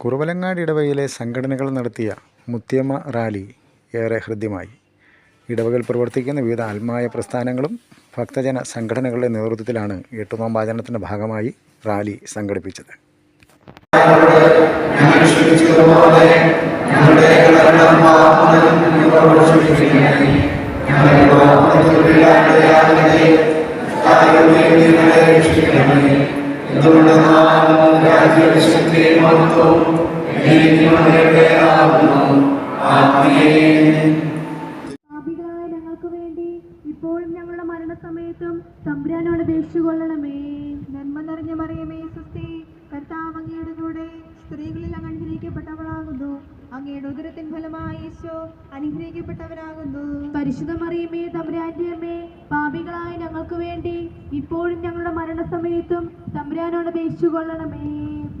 കുറവലങ്ങാട് ഇടവകയിലെ സംഘടനകൾ നടത്തിയ മുത്തിയമ്മ റാലി ഏറെ ഹൃദ്യമായി ഇടവകൾ പ്രവർത്തിക്കുന്ന വിവിധ ആത്മായ പ്രസ്ഥാനങ്ങളും ഭക്തജന സംഘടനകളുടെ നേതൃത്വത്തിലാണ് എട്ടുനോമ്പാചരണത്തിന്റെ ഭാഗമായി റാലി സംഘടിപ്പിച്ചത് പാപികളായ ഞങ്ങൾക്ക് വേണ്ടി ഇപ്പോഴും ഞങ്ങളുടെ മരണസമയത്തും തമ്പുരാനോട് അപേക്ഷിച്ചുകൊള്ളണമേ. നന്മ നിറഞ്ഞ മറിയമേ സുസ്തി കർത്താവങ്ങയുടെ കൂടെ സ്ത്രീകളിൽ അങ്ങ് അനുഗ്രഹിക്കപ്പെട്ടവളാകുന്നു. അങ്ങയുടെ ഉദരത്തിൻ ഫലമായി ഈശോ അനുഗ്രഹിക്കപ്പെട്ടവനാകുന്നു. പരിശുദ്ധ മറിയമേ തമ്പുരാന്റെ അമ്മേ പാപികളായ ഞങ്ങൾക്ക് വേണ്ടി ഇപ്പോഴും ഞങ്ങളുടെ മരണസമയത്തും തമ്പുരാനോട് അപേക്ഷിച്ചുകൊള്ളണമേ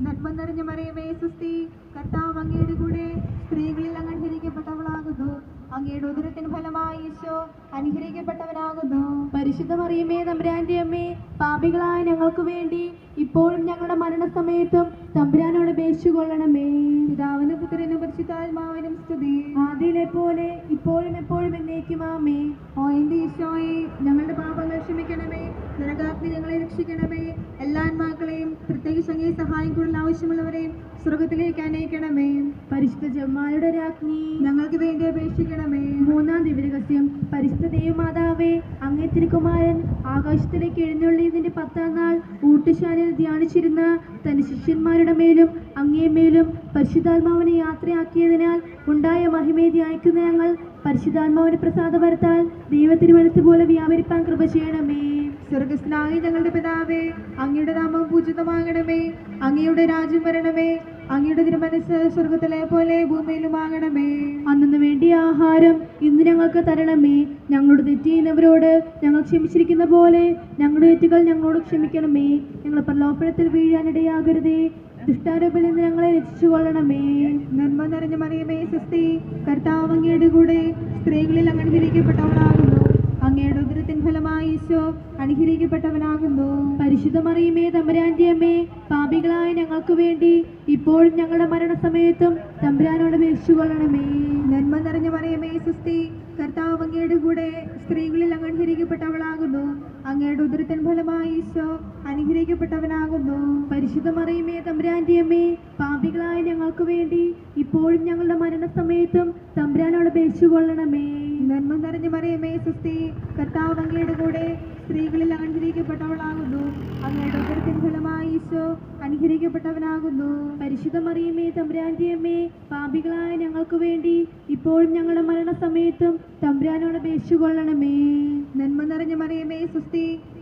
നന്മ നിറഞ്ഞ മറിയമേ സുസ്തി കർത്താവ് അങ്ങയുടെ കൂടെ സ്ത്രീകളിൽ അങ്ങ് അനുഗ്രഹിക്കപ്പെട്ടവളാകുന്നു അങ്ങയുടെ ഉദരത്തിന് ഫലമായി ഈശോ അനുഗ്രഹിക്കപ്പെട്ടവനാകുന്നു. പരിശുദ്ധ മറിയമേ തമ്പുരാന്റെ അമ്മേ പാപികളായ ഞങ്ങൾക്ക് വേണ്ടി ഇപ്പോഴും ഞങ്ങളുടെ മരണസമയത്തും തമ്പുരാനോട് അപേക്ഷിച്ചുകൊള്ളണമേ പിതാവിന് പുത്രനും പരിശുദ്ധാത്മാവിനും സ്തുതി. ആദ്യയിലെ പോലെ ഇപ്പോഴും എപ്പോഴും എന്നേക്കും ആമേ ഓ എന്റെ ഈശോയെ ഞങ്ങളുടെ പാപങ്ങൾ ക്ഷമിക്കണമേ. നരകാഗ്നി ഞങ്ങളെ രക്ഷിക്കണമേ. എല്ലാ ആത്മാക്കളെയും പ്രത്യേകിച്ച് അങ്ങേ സഹായം കൂടുതൽ ആവശ്യമുള്ളവരെയും സ്വർഗത്തിലേക്ക് അനയിക്കണമേ പരിശുദ്ധ ജമ്മാരുടെ രാജ്ഞി. ഞങ്ങൾക്ക് വേണ്ടി അപേക്ഷിക്കണമേ. മൂന്നാം ദിവ്യരഹസ്യം പരിശുദ്ധ ദേവമാതാവേ അങ്ങേ തിരുക്കുമാരൻ ആകാശത്തിലേക്ക് എഴുന്നള്ളിയതിന്റെ പത്താം നാൾ ഊട്ടുശാലയിൽ ധ്യാനിച്ചിരുന്ന തന്റെ ശിഷ്യന്മാരുടെ മേലും അങ്ങേമേലും പരിശുദ്ധാത്മാവിനെ യാത്രയാക്കിയതിനാൽ ഉണ്ടായ മഹിമയെ ധ്യാനിക്കുന്ന ഞങ്ങൾ പരിശുദ്ധാത്മാവിന് പ്രസാദപരത്താൽ മനസ്സ് പോലെ വ്യാപരിപ്പാൻ കൃപ ചെയ്യണമേ. സ്വർഗസ്നായ ഞങ്ങളുടെ പിതാവേ അങ്ങയുടെ നാമം പൂജിതമാകണമേ. അങ്ങയുടെ രാജ്യം വരണമേ. അങ്ങയുടെ തിരുമനസ് സ്വർഗത്തിലെ പോലെ ഭൂമിയിലും ആകണമേ. അന്നു വേണ്ടിയ ആഹാരം ഇന്ന് ഞങ്ങൾക്ക് തരണമേ. ഞങ്ങളോട് തെറ്റ് ചെയ്യുന്നവരോട് ഞങ്ങൾ ക്ഷമിച്ചിരിക്കുന്ന പോലെ ഞങ്ങളുടെ തെറ്റുകൾ ഞങ്ങളോട് ക്ഷമിക്കണമേ. ഞങ്ങൾ പ്രലോഭനത്തിൽ വീഴാനിടയാകരുതേ. ദുഷ്ടാരൂപിൽ നിന്ന് ഞങ്ങളെ രക്ഷിച്ചു കൊള്ളണമേ നന്മ നിറഞ്ഞ മറിയമേ സുസ്തി. കർത്താവ് അങ്ങയുടെ കൂടെ സ്ത്രീകളിൽ അങ്ങനെ അനുഗ്രഹിക്കപ്പെട്ടവളാകുന്നു. അങ്ങയുടെ ഉദരത്തിൻ ഫലമായി ഈശോ അനുഗ്രഹിക്കപ്പെട്ടവനാകുന്നു. പരിശുദ്ധ മറിയമേ തമ്പുരാന്റെ അമ്മേ പാപികളായ ഞങ്ങൾക്ക് വേണ്ടി ഇപ്പോഴും ഞങ്ങളുടെ മരണസമയത്തും തമ്പുരാനോട് അപേക്ഷിച്ചു കൊള്ളണമേ നന്മ നിറഞ്ഞ മറിയമേ സുസ്തി കർത്താവ് അങ്ങയുടെ കൂടെ സ്ത്രീകളിൽ അങ്ങ് അനുഗ്രഹിക്കപ്പെട്ടവളാകുന്നു അങ്ങയുടെ ഉദരത്തിൻ ഫലമായി ഈശോ അനുഗ്രഹിക്കപ്പെട്ടവനാകുന്നു. പരിശുദ്ധ മറിയമേ തമ്പുരാന്റെ അമ്മേ പാപികളായ ഞങ്ങൾക്ക് വേണ്ടി ഇപ്പോഴും ഞങ്ങളുടെ മരണസമയത്തും തമ്പുരാനോട് കൊള്ളണമേ. നന്മ നിറഞ്ഞ മറിയമേ സുസ്തി കർത്താവ് അങ്ങയുടെ കൂടെ സ്ത്രീകളിൽ അനുഗ്രഹിക്കപ്പെട്ടവളാകുന്നു അങ്ങയുടെ ഉദരത്തിൻ ഫലമായി ഈശോ അനുഗ്രഹിക്കപ്പെട്ടവനാകുന്നു. പരിശുദ്ധ മറിയമേ തമ്പുരാന്റെ അമ്മേ പാപികളായ ഞങ്ങൾക്ക് വേണ്ടി ഇപ്പോഴും ഞങ്ങളുടെ മരണസമയത്തും തമ്പുരാനോട് കൊള്ളണമേ. നന്മ നിറഞ്ഞ മറിയമേ സുസ്തി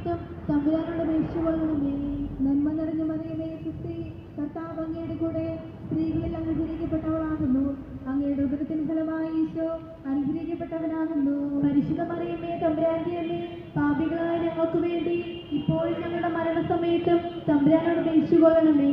മരണസമയത്തും തമ്പുരാനോട് അപേക്ഷിച്ചു നന്മ നിറഞ്ഞ മറിയമേ സുസ്തി കർത്താവ് അങ്ങയുടെ കൂടെ സ്ത്രീകളിൽ അങ്ങ് അനുഗ്രഹിക്കപ്പെട്ടവളാകുന്നു. അങ്ങയുടെ ഉദരത്തിന് ഫലമായി ഈശോ അനുഗ്രഹിക്കപ്പെട്ടവനാകുന്നു. പരിശുദ്ധ മറിയമേ തമ്പുരാന്റെ അമ്മേ പാപികളായ ഞങ്ങൾക്ക് വേണ്ടി ഇപ്പോഴും ഞങ്ങളുടെ മരണസമയത്തും തമ്പുരാനോട് അപേക്ഷിച്ചു കൊള്ളണമേ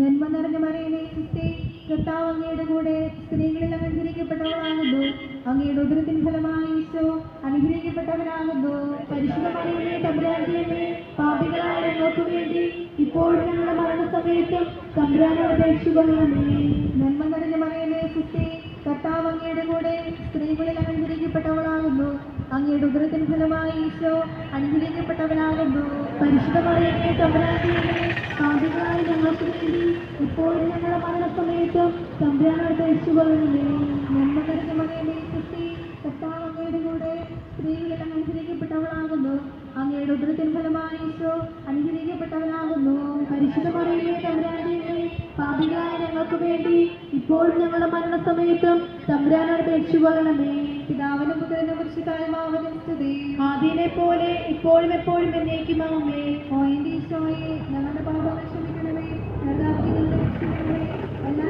നന്മ നിറഞ്ഞ മറിയമേ സുസ്തി കർത്താവ് അങ്ങയുടെ കൂടെ സ്ത്രീകളിൽ അങ്ങ് അനുഗ്രഹിക്കപ്പെട്ടവളാകുന്നു. അങ്ങയുടെ ഉദരത്തിൻ ഫലമായി ഈശോ അനുഗ്രഹിക്കപ്പെട്ടവനാകുന്നു. പരിശുദ്ധ മറിയമേ പാപികളായ ഞങ്ങൾക്ക് വേണ്ടി ഇപ്പോഴും ഞങ്ങളുടെ മരണസമയത്തും തമ്പുരാനോട് അപേക്ഷിച്ചു കൊള്ളണമേ നന്മ നിറഞ്ഞ മറിയമേ കുട്ടി കർത്താവ് അങ്ങയുടെ കൂടെ സ്ത്രീകളിൽ അനുഗ്രഹിക്കപ്പെട്ടവളാകുന്നു. അങ്ങയുടെ ഉദരത്തിൻ ഫലമായി ഈശോ അനുഗ്രഹിക്കപ്പെട്ടവനാകുന്നു. പരിശുദ്ധമറിയമേ പാപികളായ ഞങ്ങൾക്ക് വേണ്ടി ഇപ്പോഴും ഞങ്ങളുടെ മരണസമയത്തും തമ്പുരാനോട് അപേക്ഷിച്ചു നന്മ നിറഞ്ഞ മറിയമേ അങ്ങയുടെ ഉദരത്തിൻ ഫലമായി ഈശോ അനുഗ്രഹിക്കപ്പെട്ടവനാകുന്നു. പരിശുദ്ധ മറിയമേ തമ്പുരാന്റെ പാപികളായ ഞങ്ങൾക്ക് വേണ്ടി ഇപ്പോൾ ഞങ്ങളുടെ മരണസമയത്തും തമ്പുരാനോട് അപേക്ഷിച്ചു കൊള്ളണമേ പിതാവിനും പുത്രനും കുറിച്ച് സ്തുതി ആദ്യനെ പോലെ ഇപ്പോഴും എപ്പോഴും എന്നേക്കുമാവുമേ ഓ എന്റെ ഈശോയെ ഞങ്ങളുടെ പാപങ്ങൾ ക്ഷമിക്കണമേ. രക്ഷിക്കണമേ. എല്ലാ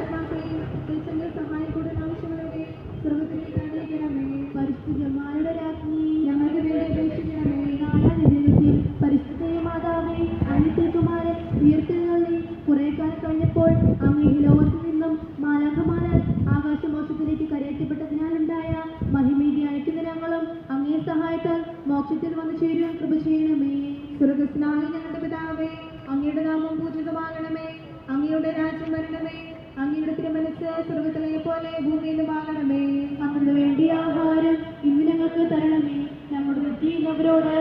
കഴിഞ്ഞപ്പോൾ അങ്ങ് ഈ ലോകത്തിൽ നിന്നും മാലാഖമാരാൽ ആകാശമോക്ഷത്തിലേക്ക് കരയറ്റപ്പെട്ടതിനാലുണ്ടായ മഹിമീതി അയക്കുന്ന ഞങ്ങളും അങ്ങേ സഹായത്താൽ മോക്ഷത്തിൽ വന്നു ചേരുവാൻ കൃപ ചെയ്യണമേ. സ്വർഗസ്നായ ഞങ്ങളുടെ പിതാവേ അങ്ങയുടെ നാമം പൂജിതമാകണമേ അങ്ങയുടെ രാജ്യം വരണമേ. അങ്ങയുടെ തിരുമനസ് സ്വർഗത്തിലെ പോലെ ഭൂമിയിലും ആകണമേ അങ്ങനെ വേണ്ടിയ ആഹാരം ഇന്ന് ഞങ്ങൾക്ക് തരണമേ. ഞങ്ങളുടെ തെറ്റിയുന്നവരോട്